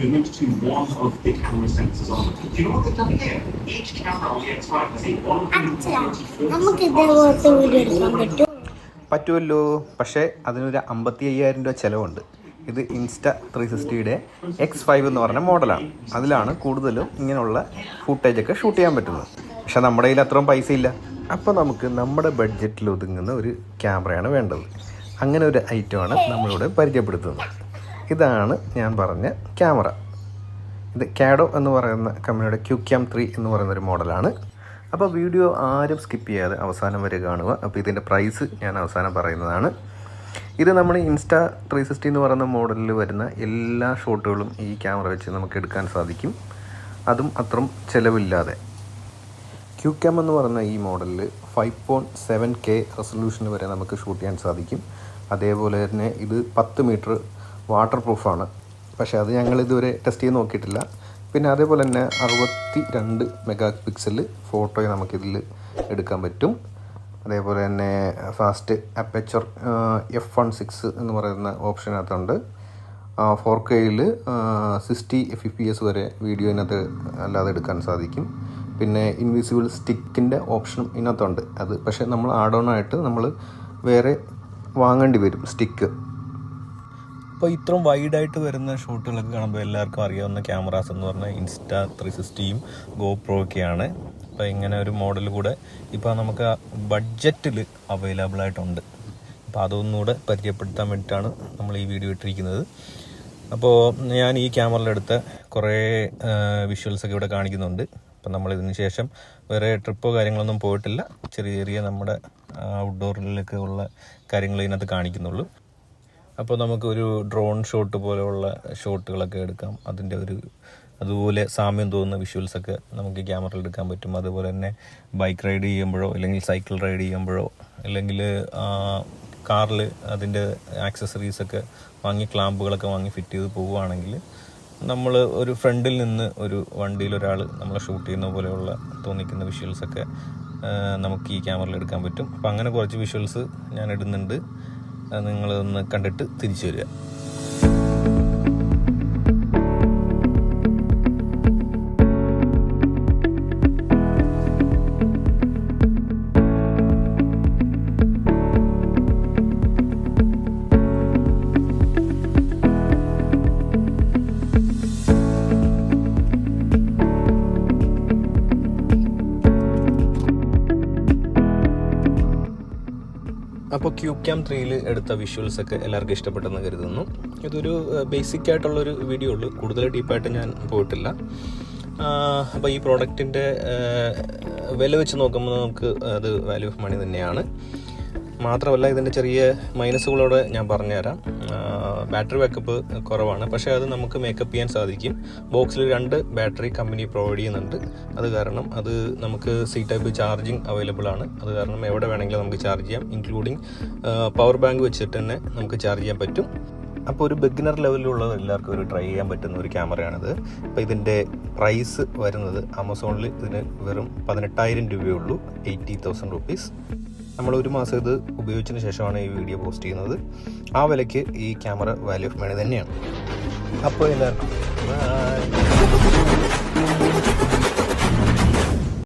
limited to one of the camera sensors on. Do you know what they've done here? Each camera on the X5 has a അച്ഛാ 144 sensor. പറ്റുമല്ലോ പക്ഷേ അതിനൊരു അമ്പത്തി അയ്യായിരം രൂപ ചിലവുണ്ട്. ഇത് ഇൻസ്റ്റ ത്രീ സിക്സ്റ്റിയുടെ എക്സ് ഫൈവ് എന്ന് പറഞ്ഞ മോഡലാണ്. അതിലാണ് കൂടുതലും ഇങ്ങനെയുള്ള ഫുട്ടേജൊക്കെ ഷൂട്ട് ചെയ്യാൻ പറ്റുന്നത്. പക്ഷേ നമ്മുടെ കയ്യിൽ അത്രയും പൈസ ഇല്ല. അപ്പോൾ നമുക്ക് നമ്മുടെ ബഡ്ജറ്റിൽ ഒതുങ്ങുന്ന ഒരു ക്യാമറയാണ് വേണ്ടത്. അങ്ങനെ ഒരു ഐറ്റമാണ് നമ്മളിവിടെ പരിചയപ്പെടുത്തുന്നത്. ഇതാണ് ഞാൻ പറഞ്ഞ ക്യാമറ. ഇത് കാഡോ എന്ന് പറയുന്ന കമ്പനിയുടെ ക്യൂ ക്യാം ത്രീ എന്ന് പറയുന്ന ഒരു മോഡലാണ്. അപ്പോൾ വീഡിയോ ആരും സ്കിപ്പ് ചെയ്യാതെ അവസാനം വരെ കാണുക. അപ്പോൾ ഇതിന്റെ പ്രൈസ് ഞാൻ അവസാനം പറയുന്നതാണ്. ഇത് നമ്മൾ ഇൻസ്റ്റ ത്രീ സിക്സ്റ്റി എന്ന് പറയുന്ന മോഡലിൽ വരുന്ന എല്ലാ ഷോട്ടുകളും ഈ ക്യാമറ വെച്ച് നമുക്ക് എടുക്കാൻ സാധിക്കും. അതും അത്രയും ചിലവില്ലാതെ. ക്യൂ ക്യാം എന്ന് പറയുന്ന ഈ മോഡലിൽ five point seven K resolution വരെ നമുക്ക് ഷൂട്ട് ചെയ്യാൻ സാധിക്കും. അതേപോലെ തന്നെ ഇത് പത്ത് മീറ്റർ വാട്ടർ പ്രൂഫാണ് പക്ഷേ അത് ഞങ്ങൾ ഇതുവരെ ടെസ്റ്റ് ചെയ്ത് നോക്കിയിട്ടില്ല. പിന്നെ അതേപോലെ തന്നെ അറുപത്തി രണ്ട് മെഗാ പിക്സൽ ഫോട്ടോയെ നമുക്കിതിൽ എടുക്കാൻ പറ്റും. അതേപോലെ തന്നെ fast aperture F one six എന്ന് പറയുന്ന ഓപ്ഷനകത്തുണ്ട് ഫോർ കെയിൽ സിക്സ്റ്റി എഫ് പി എസ് വരെ വീഡിയോ ഇതിനകത്ത് അല്ലാതെ എടുക്കാൻ സാധിക്കും. പിന്നെ ഇൻവിസിബിൾ സ്റ്റിക്കിന്റെ ഓപ്ഷനും ഇതിനകത്തുണ്ട്. അത് പക്ഷേ നമ്മൾ ആഡ് ഓൺ ആയിട്ട് നമ്മൾ വേറെ വാങ്ങേണ്ടി വരും സ്റ്റിക്ക് അപ്പോൾ ഇത്രയും വൈഡായിട്ട് വരുന്ന ഷോട്ടുകളൊക്കെ കാണുമ്പോൾ എല്ലാവർക്കും അറിയാവുന്ന ക്യാമറാസ് എന്ന് പറഞ്ഞാൽ ഇൻസ്റ്റാ ത്രീ സിക്സ്റ്റിയും ഗോപ്രോ ഒക്കെയാണ്. അപ്പോൾ ഇങ്ങനെ ഒരു മോഡൽ കൂടെ ഇപ്പോൾ നമുക്ക് ബഡ്ജറ്റിൽ അവൈലബിൾ ആയിട്ടുണ്ട്. അപ്പോൾ അതൊന്നുകൂടെ പരിചയപ്പെടുത്താൻ വേണ്ടിയിട്ടാണ് നമ്മൾ ഈ വീഡിയോ ഇട്ടിരിക്കുന്നത്. അപ്പോൾ ഞാൻ ഈ ക്യാമറയിലെടുത്ത കുറേ വിഷ്വൽസ് ഒക്കെ ഇവിടെ കാണിക്കുന്നുണ്ട്. അപ്പം നമ്മളിതിന് ശേഷം വേറെ ട്രിപ്പോ കാര്യങ്ങളൊന്നും പോയിട്ടില്ല. ചെറിയ ചെറിയ നമ്മുടെ ഔട്ട്ഡോറിലൊക്കെ ഉള്ള കാര്യങ്ങൾ ഇതിനകത്ത് കാണിക്കുന്നുള്ളൂ. അപ്പോൾ നമുക്കൊരു ഡ്രോൺ ഷോട്ട് പോലെയുള്ള ഷോട്ടുകളൊക്കെ എടുക്കാം. അതിന്റെ ഒരു അതുപോലെ സാമ്യം തോന്നുന്ന വിഷ്വൽസൊക്കെ നമുക്ക് ക്യാമറയിൽ എടുക്കാൻ പറ്റും. അതുപോലെ തന്നെ ബൈക്ക് റൈഡ് ചെയ്യുമ്പോഴോ അല്ലെങ്കിൽ സൈക്കിൾ റൈഡ് ചെയ്യുമ്പോഴോ അല്ലെങ്കിൽ കാറിൽ അതിന്റെ ആക്സസറീസൊക്കെ വാങ്ങി ക്ലാമ്പുകളൊക്കെ വാങ്ങി ഫിറ്റ് ചെയ്ത് പോവുകയാണെങ്കിൽ നമ്മൾ ഒരു ഫ്രണ്ടിൽ നിന്ന് ഒരു വണ്ടിയിൽ ഒരാൾ നമ്മളെ ഷൂട്ട് ചെയ്യുന്ന പോലെയുള്ള തോന്നിക്കുന്ന വിഷ്വൽസൊക്കെ നമുക്ക് ഈ ക്യാമറയിൽ എടുക്കാൻ പറ്റും. അപ്പോൾ അങ്ങനെ കുറച്ച് വിഷ്വൽസ് ഞാൻ ഇടുന്നുണ്ട്. നിങ്ങളൊന്ന് കണ്ടിട്ട് തിരിച്ചു വരിക. അപ്പോൾ ക്യൂ ക്യാം ത്രീയിൽ എടുത്ത വിഷ്വൽസ് ഒക്കെ എല്ലാവർക്കും ഇഷ്ടപ്പെട്ടെന്ന് കരുതുന്നു. ഇതൊരു ബേസിക് ആയിട്ടുള്ളൊരു വീഡിയോ ഉള്ളൂ. കൂടുതൽ ഡീപ്പായിട്ട് ഞാൻ പോയിട്ടില്ല. അപ്പോൾ ഈ പ്രോഡക്റ്റിന്റെ വില വെച്ച് നോക്കുമ്പോൾ നമുക്ക് അത് വാല്യൂ ഓഫ് മണി തന്നെയാണ്. മാത്രമല്ല ഇതിന്റെ ചെറിയ മൈനസുകളോടെ ഞാൻ പറഞ്ഞുതരാം. ബാറ്ററി ബാക്കപ്പ് കുറവാണ്. പക്ഷേ അത് നമുക്ക് മേക്കപ്പ് ചെയ്യാൻ സാധിക്കും. ബോക്സിൽ രണ്ട് ബാറ്ററി കമ്പനി പ്രൊവൈഡ് ചെയ്യുന്നുണ്ട്. അത് കാരണം അത് നമുക്ക് സി ടൈപ്പ് ചാർജിങ് അവൈലബിൾ ആണ്. അത് കാരണം എവിടെ വേണമെങ്കിലും നമുക്ക് ചാർജ് ചെയ്യാം. ഇൻക്ലൂഡിങ് പവർ ബാങ്ക് വെച്ചിട്ട് തന്നെ നമുക്ക് ചാർജ് ചെയ്യാൻ പറ്റും. അപ്പോൾ ഒരു ബിഗിനർ ലെവലിലുള്ള എല്ലാവർക്കും ഒരു ട്രൈ ചെയ്യാൻ പറ്റുന്ന ഒരു ക്യാമറയാണിത് അപ്പോൾ ഇതിന്റെ പ്രൈസ് വരുന്നത് ആമസോണിൽ ഇതിന് വെറും പതിനെട്ടായിരം രൂപയുള്ളൂ എയ്റ്റി തൗസൻഡ് റുപ്പീസ് നമ്മൾ ഒരു മാസം ഇത് ഉപയോഗിച്ചതിന് ശേഷമാണ് ഈ വീഡിയോ പോസ്റ്റ് ചെയ്യുന്നത്. ആ വിലയ്ക്ക് ഈ ക്യാമറ വാല്യൂ ഓഫ് മണി തന്നെയാണ്. അപ്പോൾ എല്ലാവർക്കും